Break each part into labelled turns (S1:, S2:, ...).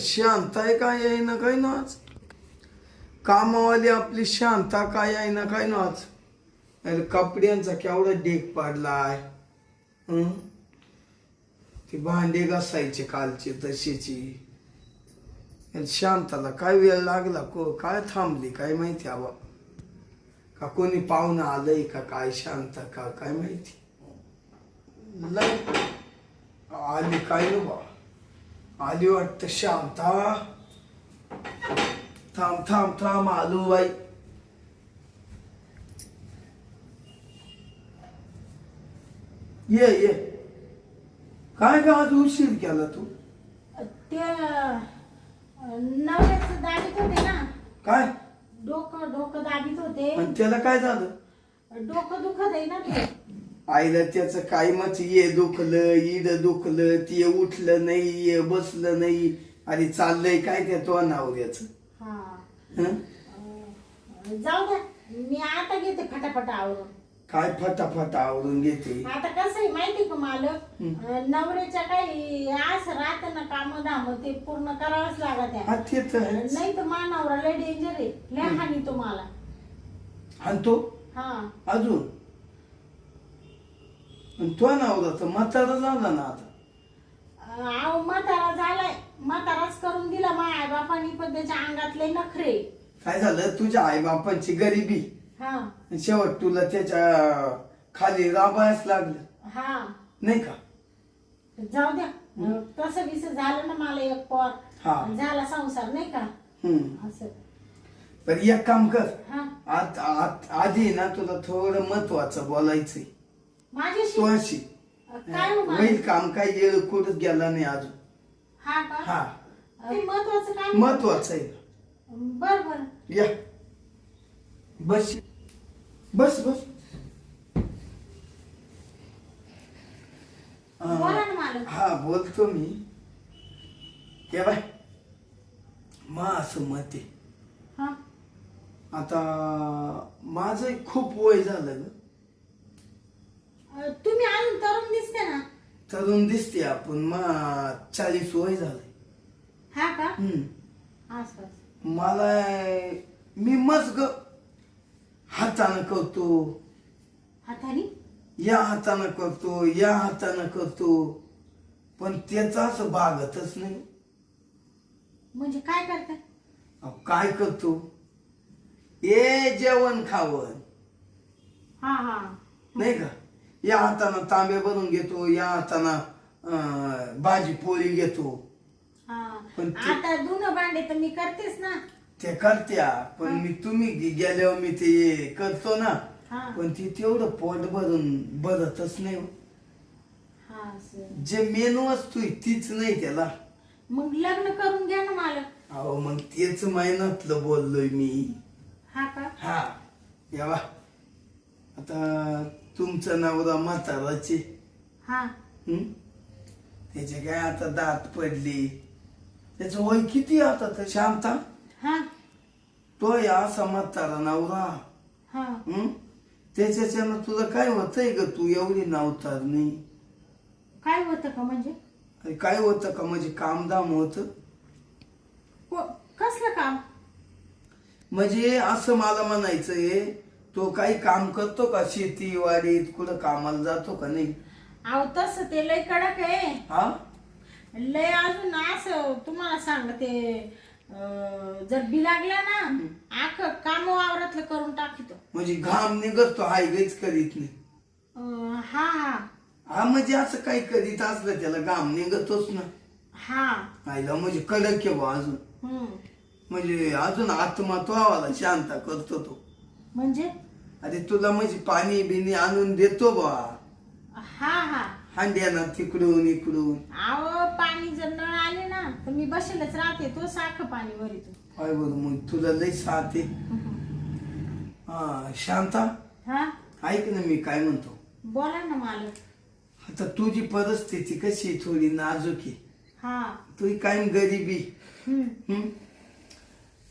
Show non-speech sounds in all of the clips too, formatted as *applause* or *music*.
S1: शांत आहे काय आहे ना काय ना आज? कामावाली आपली शांता काय आहे ना काय ना आज? अरे कपड्यांचा केवढा डेक पाडलाय. हं? ती भांडे घासायचे कालचे तशीची. आणि शांताला काय वेळ लागला को? काय थांबली? काय माहिती आबा? का कोणी पाहुणं आलंय का? काय शांत का? काय माहिती? आली काय नो बा? आली वाटतं शांता. थांब थांब थांब आलो बाई ये ये. काय का आज उशीर केला तू?
S2: त्या नवऱ्याचं दाबीत होते ना.
S1: काय?
S2: डोकं डोकं दाबीत होते.
S1: आणि त्याला काय झालं?
S2: डोकं दुखत आहे ना ते.
S1: आईला त्याचं काय मच ये दुखलं इड दुखलं ते उठलं नाही ये बसलं नाही अरे चाललंय काय त्या तो नावऱ्याचं?
S2: जाऊ द्या. मी आता घेते फटाफट आवरून.
S1: काय फटाफट आवरून घेते?
S2: आता कसं आहे माहिती का मालक? नवऱ्याच्या काही असं राहतं ना काम धाम ते पूर्ण करावंच लागत आहे. नाही तर मा नवरा लय डेंजर आहे. लय हानी तुम्हाला
S1: आणि तो
S2: हा.
S1: अजून? आणि तो नवरा तर म्हातारा झाला ना आता?
S2: अहो म्हातारा झालाय. म्हाताराच करून दिला मा आई बापानी पण त्याच्या अंगातले नखरे.
S1: काय झालं? तुझ्या आई बापांची गरिबी.
S2: हा.
S1: आणि शेवट तुला त्याच्याखाली राबायच लागलं.
S2: हा.
S1: नाही का?
S2: जाऊ द्या. तसं बिस झालं ना मला एक पोर.
S1: हा.
S2: झाला संसार नाही का?
S1: हम्म.
S2: असं.
S1: पण एक काम कर.
S2: हा.
S1: आत आत आधी ना तुला थोडं महत्वाचं बोलायचंय.
S2: माझ्याशी?
S1: तू
S2: काय हो मला?
S1: होईल काम काही येळ कुठंच गेला नाही अजून.
S2: हा का?
S1: हा.
S2: ते महत्वाचं काय
S1: महत्वाचं आहे.
S2: बर बर.
S1: या. बस. बस बस.
S2: बोला ना मालक.
S1: हा बोलतो मी. के बाय. मा असं मत आहे.
S2: हा.
S1: आता माझं खूप वय झालं ग.
S2: तुम्ही अजून तरुण दिसते ना?
S1: तरुण दिसते आपण. मा चाळीस वय झालंय
S2: हा का?
S1: हम्म.
S2: असं
S1: मला मी मस्त ग हातानं करतो.
S2: हाताने?
S1: या हातानं करतो या हातानं करतो. पण त्याचा असं भागतच नाही.
S2: म्हणजे काय करताय
S1: अहो, काय करतो? ए जेवण खावण
S2: हा हा.
S1: नाही का? या हातानं तांबे भरून घेतो या हातानं भाजी पोळी घेतो.
S2: हा.
S1: पण ते-
S2: आता धुणं भांडे तर मी करतेच ना.
S1: ते करत्या पण मी तुम्ही गे- गेल्यावर मी ते करतो ना.
S2: हा.
S1: पण ती तेवढं पोट भरून भरतच नाही हो.
S2: हा.
S1: जे मेन आहे तीच नाही त्याला.
S2: मग लग्न करून घ्या ना मालक
S1: अहो मग तेच महिन्यातलं बोललोय मी.
S2: हा का?
S1: हा. यावा आता तुमचं नवरा म्हाताराचे.
S2: हा.
S1: हं? त्याचे काय आता दात पडले. त्याचं वय किती आता तर शांता?
S2: हा.
S1: तो या असा म्हातारा नवरा.
S2: हा.
S1: हं? त्याच्याच्यानं तुला काय होतंय ग? तू एवढी नावतार नाही
S2: काय होतं का म्हणजे?
S1: अरे काय होतं का म्हणजे? कामधाम होत.
S2: को- कसलं काम?
S1: म्हणजे असं मला म्हणायचं आहे तो काही काम करतो का? शेती वाडीत कुठं कामाला जातो का नाही?
S2: अहो तसं ते लय कडक आहे.
S1: हा?
S2: लय अजून असं तुम्हाला सांगते अं, जर बी लागला ना आख काम वावरातलं करून टाकितो.
S1: म्हणजे घाम निघतो हाय गैच करीत नाही.
S2: अं, हा हा.
S1: हा म्हणजे असं काही करीत असलं त्याला घाम निघतोच ना.
S2: हा.
S1: आईला म्हणजे कडक आहे बा अजून.
S2: हम्म.
S1: म्हणजे अजून आत्मा तो आवाला शांत करतो तो.
S2: म्हणजे?
S1: अरे तुला म्हणजे पाणी बिनी आणून देतो बा.
S2: हा हा.
S1: हांड्याना तिकडून इकडून.
S2: अहो पाणी जर नळ आले ना तर मी बसेलच राहते तो सारखं पाणी भरितो.
S1: काय बरं मग तुला लय साथ आहे. हा शांता?
S2: हा?
S1: ऐक ना मी काय म्हणतो.
S2: बोला ना मालक.
S1: आता तुझी परिस्थिती कशी आहे? थोडी नाजूक आहे.
S2: हा.
S1: तुझी कायम गरिबी
S2: हम्म.
S1: हं?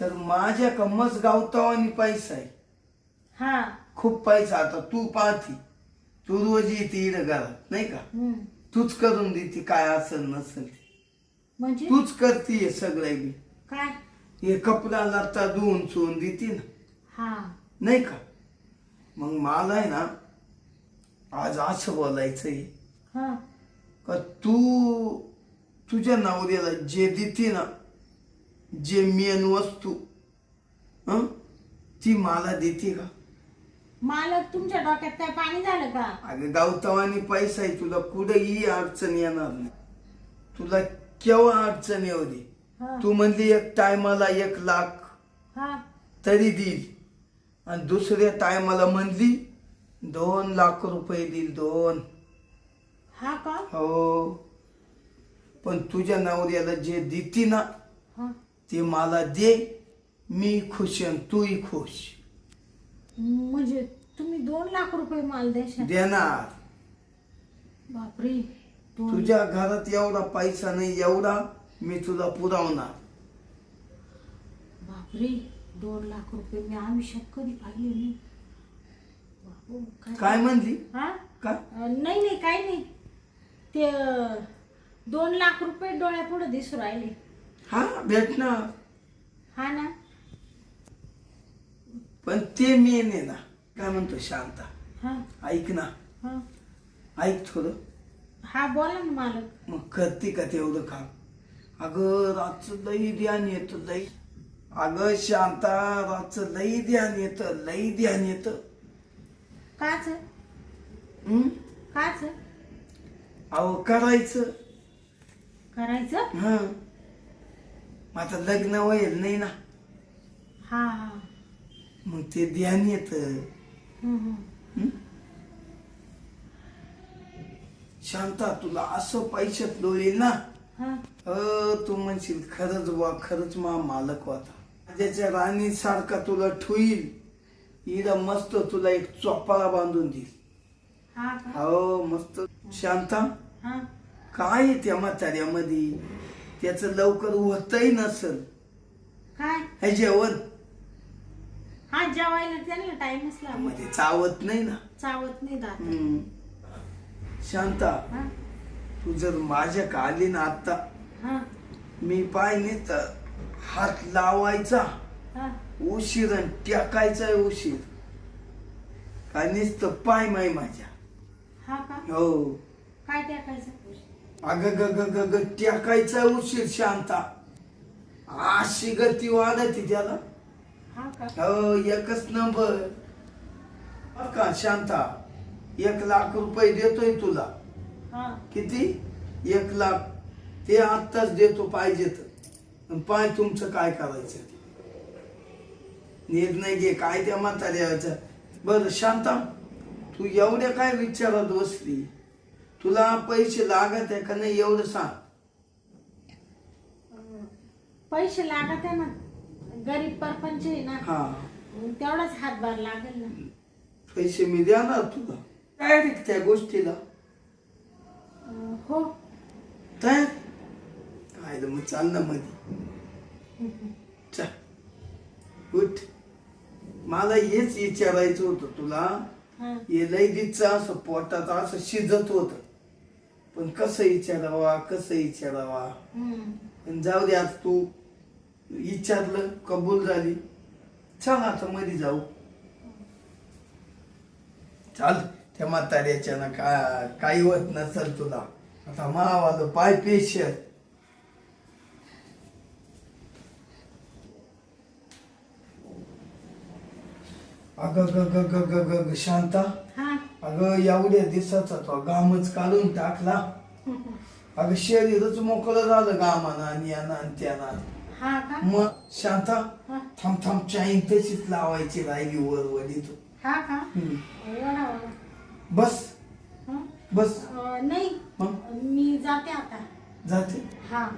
S1: तर माझ्या कमस गावतावानी पैसा आहे?
S2: हा.
S1: खूप पैसा आता तू पाहती. तू रोज येते इड घरात नाही का?
S2: हम्म.
S1: तूच करून देते काय असेल नसेल ते.
S2: म्हणजे?
S1: तूच करतीये सगळं बी
S2: काय?
S1: हे कपडा लत्ता धुवून चुवून देते ना.
S2: हा.
S1: नाही का? मग मला आहे ना आज असं बोलायचंय
S2: हा.
S1: का तू तुझ्या नवऱ्याला जे देते ना जे मेन वस्तू हं ती मला देते का?
S2: मालक तुमच्या डोक्यात काय पाणी झालं का?
S1: अगं गावतावानी पैसा आहे तुला कुठेही अडचण येणार नाही. तुला केव्हा अडचण येऊ दे?
S2: हा.
S1: तू म्हणली एक टायमाला एक लाख
S2: हा.
S1: तरी देईल. आणि दुसऱ्या टायमाला म्हणली दोन लाख रुपये देईल दोन.
S2: हा का?
S1: हो. पण तुझ्या नवऱ्याला जे देती ना
S2: हा.
S1: ते मला दे मी खुश आणि तूही खुश.
S2: म्हणजे तुम्ही दोन लाख रुपये माल द्याशाल
S1: देणार.
S2: बापरे. दोन
S1: तुझ्या घरात एवढा पैसा नाही एवढा मी तुला पुरवणार.
S2: बापरे. दोन लाख रुपये मी आयुष्यात कधी पाहिले नाही. बापू,
S1: काय म्हणली?
S2: हा?
S1: काय?
S2: अं, नाही नाही काही नाही. ते अं, दोन लाख रुपये डोळ्यापुढे दिसू राहिले.
S1: हा भेटणार.
S2: हा ना?
S1: पण ते मेन आहे ना. काय म्हणतो शांता.
S2: हा.
S1: ऐक ना.
S2: हा.
S1: ऐक थोडं.
S2: हा बोला ना मालक.
S1: मग करते का तेवढं काम? अगं रातचं लई ध्यान येतं लई. अगं शांता रातचं लई ध्यान येतं लई ध्यान येतं.
S2: काच?
S1: हं?
S2: काच?
S1: अहो करायचं.
S2: करायचं?
S1: हा. मग आता लग्न होईल नाही ना.
S2: हा हा.
S1: मग ते ध्यान येतं? शांता तुला असं पैशात लोळेल ना?
S2: हा.
S1: अ तू म्हणशील खरंच वा खरंच मा मालक होता त्याच्या राणी सारखा तुला ठुईल. इला मस्त तुला एक चोपाळा बांधून देईल.
S2: हा
S1: मस्त. शांता
S2: हा.
S1: काय त्या म्हाताऱ्यामध्ये? त्याचं लवकर होतही नसल.
S2: काय?
S1: हे जेवण?
S2: हा जेवायला त्यांना टाइमच लागला
S1: मध्ये चावत नाही ना.
S2: चावत नाही दात
S1: हम्म. शांता
S2: हा?
S1: तू जर माझ्या आली ना आता
S2: हा.
S1: मी पाय नाही तर हात लावायचा
S2: हा.
S1: उशीर आणि टाकायचा उशीर. काय नुसतं पाय माय माझ्या.
S2: हा का?
S1: हो.
S2: काय टाकायचं?
S1: अग ग ग ग ग टाकायचा उशीर शांता. अशी गती वाढती त्याला.
S2: हा का
S1: हो एकच नंबर बरं का शांता एक लाख रुपये देतोय तुला.
S2: हा.
S1: किती? एक लाख. ते आत्ताच देतो पाहिजे तर पाय तुमचं काय करायचं. निर्णय घे काय त्या म्हाताऱ्याचा बरं शांता तू एवढ्या काय विचारात बसली? तुला पैसे लागत आहे का नाही एवढं सांग.
S2: पैसे लागत आहे ना. गरीब परपंच आहे ना
S1: हा.
S2: तेवढाच हातभार लागेल ना.
S1: पैसे मी देणार तुला. डायरेक्ट त्या गोष्टीला.
S2: अं, हो.
S1: तयार काय मग चाल ना मध्ये चल. उठ. मला हेच विचारायचं होतं तुला.
S2: हा.
S1: हे लैदीचं असं पोटात असं शिजत होत. पण कसं विचारावा कसं विचारावा?
S2: हम्म.
S1: पण जाऊ दे आज तू. विचारलं कबूल झाली. चल आता मध्ये जाऊ. चाल त्या म्हाताऱ्याच्या ना का काही होत नसल तुला. आता मावालं पाय पेशर अगं ग ग ग ग ग ग शांता.
S2: हा.
S1: अगं एवढ्या दिवसाचा तो घामच काढून टाकला. *laughs* अगं शरीरच मोकळं झालं घामानं आणि यानं आणि त्यानं.
S2: हा का?
S1: मग शांता
S2: हा.
S1: थांब थांब चाईन तशीच लावायची राहिली वर वडी तू
S2: हा का?
S1: हम्म.
S2: एवढा एवढा.
S1: बस.
S2: हा?
S1: बस.
S2: अं, नाही.
S1: मग?
S2: मी जाते आता.
S1: जाते?
S2: हा.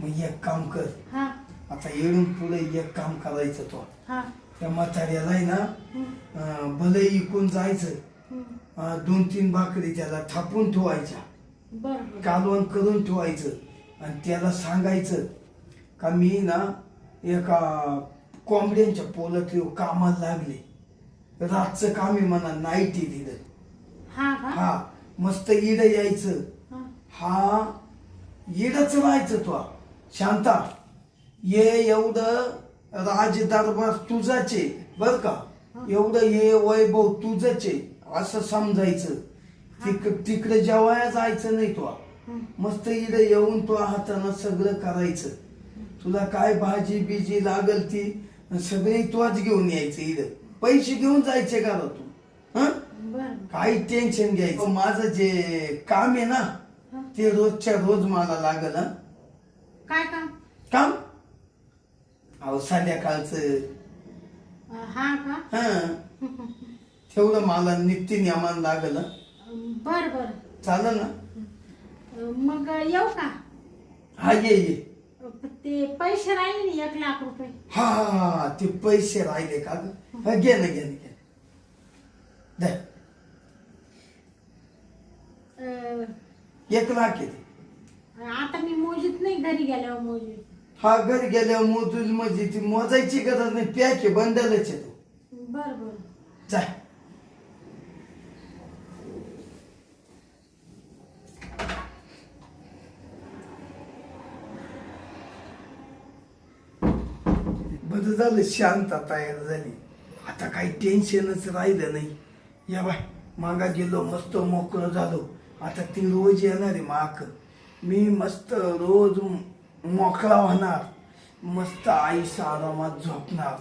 S1: मग एक काम कर.
S2: हा.
S1: आता येऊन पुढे एक काम करायचं तो.
S2: हा.
S1: त्या म्हाताऱ्याला आहे ना अं, भले इकून जायचं. अं, दोन तीन भाकरी त्याला थापून ठेवायच्या.
S2: बरं बरं.
S1: कालवण करून ठेवायचं. आणि त्याला सांगायचं का मी ना एका कोंबड्यांच्या पोलत कामाला लागले. रातचं काम आहे म्हणा नाईटी दिलं
S2: हा
S1: हा मस्त इड यायचं.
S2: हा.
S1: इडच राहायचं तो. शांता ये एवढं राज दरबार तुझाचे बर का? एवढं ये वैभव तुझचे असं समजायचं. तिक तिकडे जेवाया जायचं नाही तो. मस्त इडं येऊन तो हातानं सगळं करायचं. तुला काय भाजी बिजी लागल ती? सगळी तोच घेऊन यायचं इडं पैसे घेऊन जायचे का तू? हं? काही टेन्शन घ्यायचं. माझं जे काम आहे ना ते रोजच्या रोज मला लागल हं.
S2: काय काम?
S1: काम? अहो संध्याकाळचं.
S2: हा का?
S1: हं. तेवढं मला नित्य नियमान लागल.
S2: बर बर.
S1: चालेल ना?
S2: मग येऊ का?
S1: हा ये ये.
S2: ते पैसे राहिले ना एक लाख रुपये.
S1: हा ते पैसे राहिले का ग? हा, घे ना घे ना घे.
S2: अं,
S1: एक लाख आहे ते.
S2: आता मी मोजीत नाही घरी गेल्यावर मोजीत.
S1: हा घरी गेल्यावर मोजूल म्हणजे ती मोजायची गरज नाही. पॅक आहे बंडलच आहे तो.
S2: बर बर
S1: जा बरं झालं शांत तयार झाली. आता काही टेन्शनच राहिलं नाही. या बाय मागा गेलो मस्त मोकळं झालो. आता ती रोज येणार आहे माक मी मस्त रोज मोकळा होणार. मस्त आईसा आरामात झोपणार.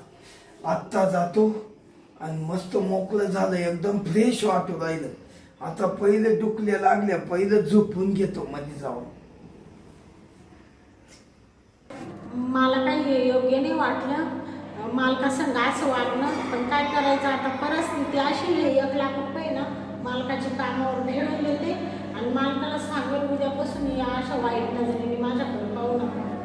S1: आत्ता जातो आणि मस्त मोकळं झालं एकदम फ्रेश वाटू राहिलं. आता पहिले डुकल्या लागल्या पहिलं झोपून घेतो मध्ये जाऊन.
S2: मला काही हे योग्य नाही वाटलं. मालकासंग असं वागणं पण काय करायचं आता? परिस्थिती अशी हे एक लाख रुपये ना मालकाची कामावर मिळवले होते आणि मालकाला सांगेल उद्यापासून या अशा वाईट नजरेने माझ्याकडे पाहू नका.